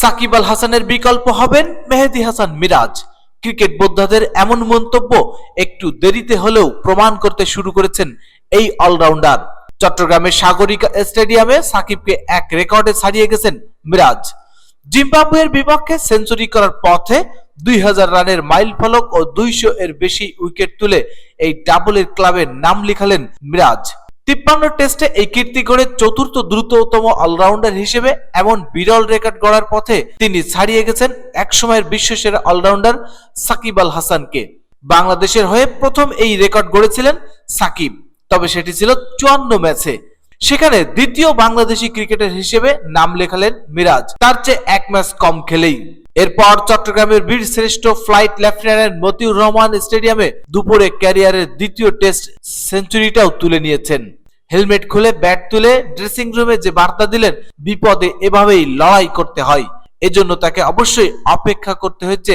সাকিব আল হাসানের বিকল্প হবেন মেহেদি হাসান মিরাজ। ক্রিকেট বোদ্ধাদের এমন মন্তব্য একটু দেরিতে হলেও প্রমাণ করতে শুরু করেছেন এই অলরাউন্ডার। চট্টগ্রামের সাগরিকা স্টেডিয়ামে সাকিবকে এক রেকর্ডে ছাড়িয়ে গেছেন মিরাজ। জিম্বাবুয়ের বিপক্ষে সেঞ্চুরি করার পথে দুই হাজার রানের মাইল ফলক ও দুইশো এর বেশি উইকেট তুলে এই ডাবলের ক্লাবের নাম লিখালেন মিরাজ। তিপ্পান্ন টেস্টে এই কীর্তি করে চতুর্থ দ্রুততম অলরাউন্ডার হিসেবে এমন বিরল রেকর্ড গড়ার পথে তিনি ছাড়িয়ে গেছেন একসময়ের বিশ্বসেরা অলরাউন্ডার সাকিব আল হাসানকে। বাংলাদেশের হয়ে প্রথম এই রেকর্ড গড়েছিলেন সাকিব, তবে সেটি ছিল চুয়ান্ন ম্যাচে। সেখানে দ্বিতীয় বাংলাদেশি ক্রিকেটার হিসেবে নাম লেখালেন মিরাজ, তার চেয়ে এক ম্যাচ কম খেলেই। এরপর চট্টগ্রামের বীর শ্রেষ্ঠ ফ্লাইট লেফটেন্যান্ট মতিউর রহমান স্টেডিয়ামে দুপুরে ক্যারিয়ারের দ্বিতীয় টেস্ট সেঞ্চুরিটাও তুলে নিয়েছেন। হেলমেট খুলে ব্যাট তুলে ড্রেসিং রুমে যে বার্তা দিলেন, বিপদে এভাবেই লড়াই করতে হয়। এজন্য তাকে অবশ্যই অপেক্ষা করতে হয়েছে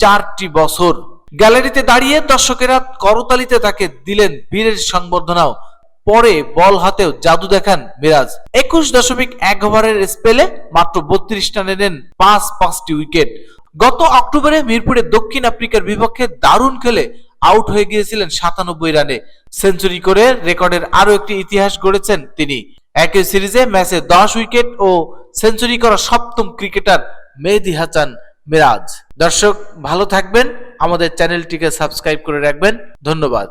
চারটি বছর। গ্যালারিতে দাঁড়িয়ে দর্শকেরা করতালিতে তাকে দিলেন বীরের সংবর্ধনাও। পরে বল হাতেও জাদু দেখান মিরাজ। একুশ দশমিক এক ওভারের স্পেলে মাত্র বত্রিশ রানে নেন পাঁচ পাঁচটি উইকেট। গত অক্টোবরে মিরপুরে দক্ষিণ আফ্রিকার বিপক্ষে দারুণ খেলে আউট হয়ে গিয়েছিলেন সাতানব্বই রানে। সেঞ্চুরি করে রেকর্ডের আরও একটি ইতিহাস গড়েছেন তিনি। একই সিরিজে ম্যাচে দশ উইকেট ও সেঞ্চুরি করা সপ্তম ক্রিকেটার মেহেদি হাসান মিরাজ। দর্শক, ভালো থাকবেন। আমাদের চ্যানেলটিকে সাবস্ক্রাইব করে রাখবেন। ধন্যবাদ।